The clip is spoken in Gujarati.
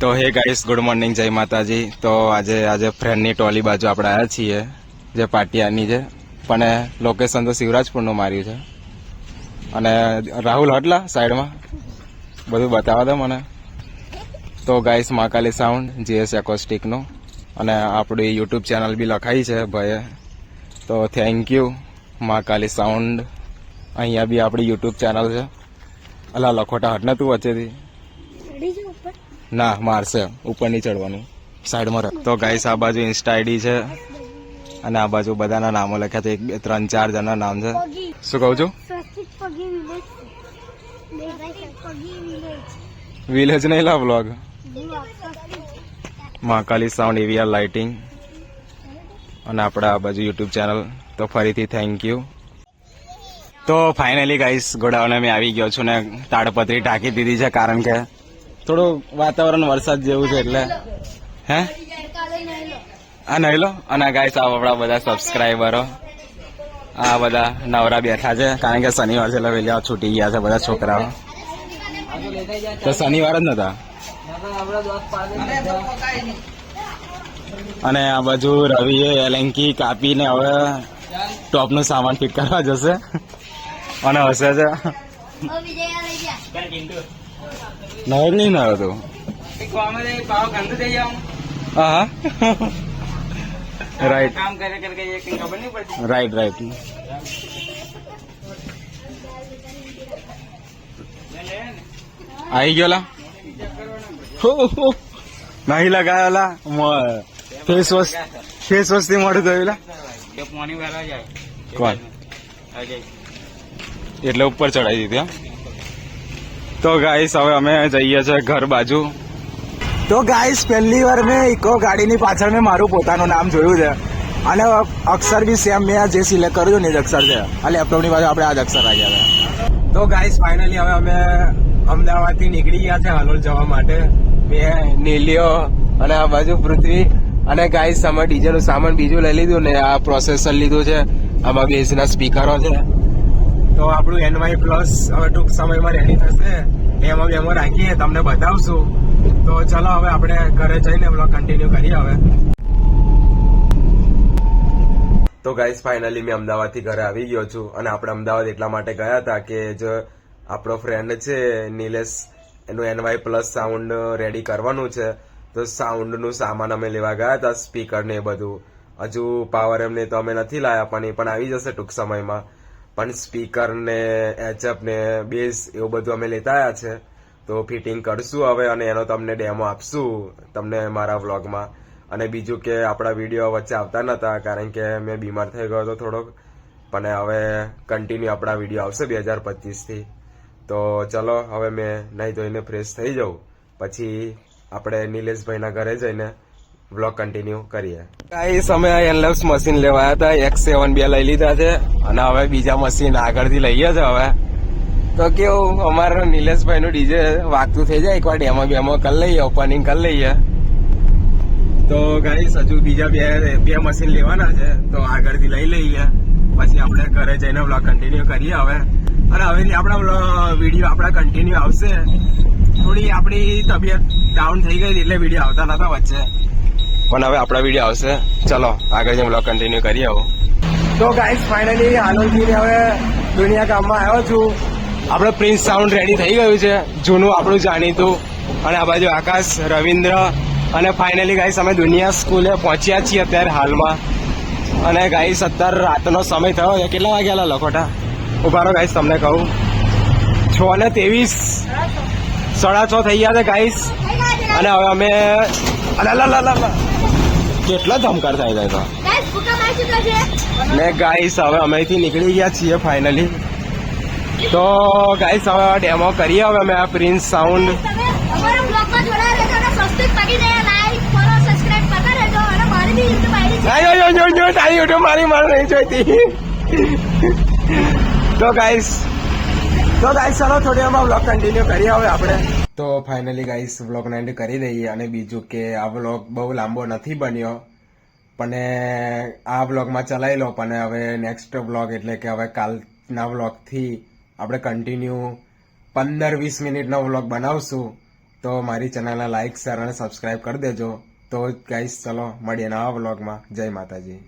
તો હે ગાઈસ ગુડ મોર્નિંગ જય માતાજી. તો આજે આજે ફ્રેન્ડની ટોલી બાજુ આપણે આવ્યા છીએ, જે પાટિયાની છે. પણ લોકેશન તો શિવરાજપુરનું માર્યું છે. અને રાહુલ હટલા સાઈડમાં. બધું બતાવવા દો મને. તો ગાઈસ મહાકાલી સાઉન્ડ જીએસ એકોસ્ટિકનું અને આપણી યુટ્યુબ ચેનલ બી લખાઈ છે ભાઈએ. તો થેન્ક યુ મહાકાલી સાઉન્ડ અહીંયા બી આપણી યુટ્યુબ ચેનલ છે. અલા, લખોટા હટ ને તું વચ્ચેથી. ના મારશે. ઉપર નહીં ચડવાનું. સાઈડમાં રાખ. તો ગાઈસ આ બાજુ ઇન્સ્ટા આઈડી છે. અને આ બાજુ બધાના નામો લખ્યા છે. એક બે ત્રણ ચાર જણા નામ છે. શું કહું છું? વિલેજ. નહીં લા blog Mahakali sound AVR lighting અને આપણા આ બાજુ યુટ્યુબ ચેનલ તો ફરીથી થેન્ક યુ તો ફાઇનલી ગાઈસ ગોડાઉને મેં આવી ગયો છું ને તાડપત્રી ઢાંકી દીધી છે કારણ કે થોડું વાતાવરણ વરસાદ જેવું છે એટલે. હે? આ નહીં લો. અને ગાઈસ આ આપણા બધા સબસ્ક્રાઈબરો આ બધા નવરા બેઠા છે, કારણ કે શનિવાર છે એટલે વહેલા છૂટી ગયા છે બધા છોકરાઓ. તો શનિવાર જ નતા. અને આ બાજુ રવિએ એલેન્કી કાપીને હવે ટોપનું સામાન ફિટ કરવા જશે. અને હશે છે નવ નહીં ના હતો હા રાઈટ રાઈટ રાઈટ આવી ગયો લા. હો, હો. નહીં લગાવેલા ફેસ વોશ ફેસ વોશથી મોડું થયું લા કોણ? એટલે ઉપર ચડાવી દીધી હા? તો ગાઈસ હવે અમે જઈએ છીએ ઘર બાજુ. તો ગાઈસ પહેલી વાર મેં ઇકો ગાડીની પાછળ મેં મારું પોતાનું નામ જોયું છે. અને અક્ષર બી સેમ મેં જે સિલેક્ટ કર્યું ને જ અક્ષર છે. આ લેપટોપની બાજુ આપણે આ જ અક્ષર આવ્યા હતા તો ગાઈસ ફાઇનલી હવે અમે અમદાવાદથી નીકળી ગયા છે હાલોલ જવા માટે. મેં નીલિયો અને આ બાજુ પૃથ્વી અને ગાઈસ અમે ડીજેનું સામાન બીજું લઈ લીધું ને આ પ્રોસેસર લીધું છે. આમાં બેઝના સ્પીકરો છે. તો આપણું એનવાય પ્લસ હવે ટૂંક સમયમાં રેડી થશે. એમાં એમાં રાખીએ, તમને બતાવશું. તો ચલો હવે આપણે ઘરે જઈને બ્લોગ કન્ટિન્યુ કરીએ હવે. તો ગાઈસ ફાઇનલી મેં અમદાવાદથી ઘરે આવી ગયો છું અને આપણે અમદાવાદ એટલા માટે ગયા હતા કે જો આપણો ફ્રેન્ડ છે નિલેશ, એનું એનવાય પ્લસ સાઉન્ડ રેડી કરવાનું છે. તો સાઉન્ડનું સામાન અમે લેવા ગયા હતા સ્પીકર ને એ બધું. હજુ પાવર એમને તો અમે નથી લાયા, પણ એ પણ આવી જશે ટૂંક સમયમાં. પણ સ્પીકર ને એચઅપ ને બેઝ એવું બધું અમે લેતા આવ્યા છે. તો ફિટિંગ કરશું હવે અને એનો તમને ડેમો આપશું તમને મારા વ્લોગમાં અને બીજું કે આપણા વીડિયો વચ્ચે આવતા નતા, કારણ કે મેં બીમાર થઈ ગયો હતો થોડોક. પણ હવે કન્ટિન્યુ આપણા વીડિયો આવશે બે હજાર પચીસથી. તો ચલો, હવે મેં નહીં ધોઈને ફ્રેશ થઈ જાઉં. પછી આપણે નિલેશભાઈના ઘરે જઈને વ્લોગ કન્ટિન્યુ કરીએ. ગાઈસ અમે એનલેક્સ મશીન લેવાયા હતા. એક્સ સેવન બે લઈ લીધા છે. અને હવે બીજા મશીન આગળથી લઈએ છે હવે. તો કેવું, અમારા નિલેશભાઈ નું ડીજે વાગતું થઈ જાય. એકવાર ડેમો બેમો કરી લઈએ ઓપનિંગ કરી લઈએ. તો ગાઈસ હજુ બીજા બે બે મશીન લેવાના છે. તો આગળથી લઈ લઈએ. પછી આપણે ઘરે જઈને બ્લોક કન્ટિન્યુ કરીએ હવે. અને હવે આપણા વીડિયો આપણા કન્ટિન્યુ આવશે. થોડી આપણી તબિયત ડાઉન થઈ ગઈ એટલે વીડિયો આવતા નતા વચ્ચે. પણ હવે આપણા વીડિયો આવશે. ચલો આગળ જઈને બ્લોગ કન્ટિન્યુ કરીએ આવો તો ગાઈસ ફાઇનલી હાલોલથી હવે દુનિયા ગામમાં આવ્યો છું. આપણે પ્રિન્સ સાઉન્ડ રેડી થઈ ગયું છે. જૂનું આપણું જાણીતું. અને આ બાજુ આકાશ રવિન્દ્ર. અને ફાઇનલી ગાઈસ અમે દુનિયા સ્કૂલે પહોંચ્યા છીએ અત્યારે હાલમાં. અને ગાઈસ અત્યારે રાતનો સમય થયો છે. કેટલા વાગ્યા લખોટા? ઊભા રહો ગાઈસ તમને કહું. છ ને ત્રેવીસ. સાડા છ થઈ ગયા છે ગાઈસ અને હવે અમે. કેટલા ધમકાર થાય તો. ને ગાઈસ હવે અમે નીકળી ગયા છીએ ફાઇનલી તો ગાઈસ હવે ડેમો કરીએ હવે અમે આ પ્રિન્સ સાઉન્ડ મારી મારી માર નહીં જોઈતી. તો ગાઈસ તો ગાઈસ ચાલો થોડી વાર બ્લોગ કન્ટિન્યુ કરીએ હવે આપણે. તો ફાઇનલી ગાઈસ વ્લોગને એન્ડ કરી દઈએ અને બીજું કે આ વ્લોગ બહુ લાંબો નથી બન્યો, પણ આ વ્લોગમાં ચલાવી લો, પણ હવે નેક્સ્ટ વ્લોગ એટલે કે હવે કાલના વ્લોગથી આપણે કન્ટિન્યુ પંદર વીસ મિનિટનો વ્લોગ બનાવશું. તો મારી ચેનલને લાઇક શેર અને સબસ્ક્રાઇબ કરી દેજો. તો ગાઈસ ચલો, મળીએ નવા વ્લોગમાં જય માતાજી.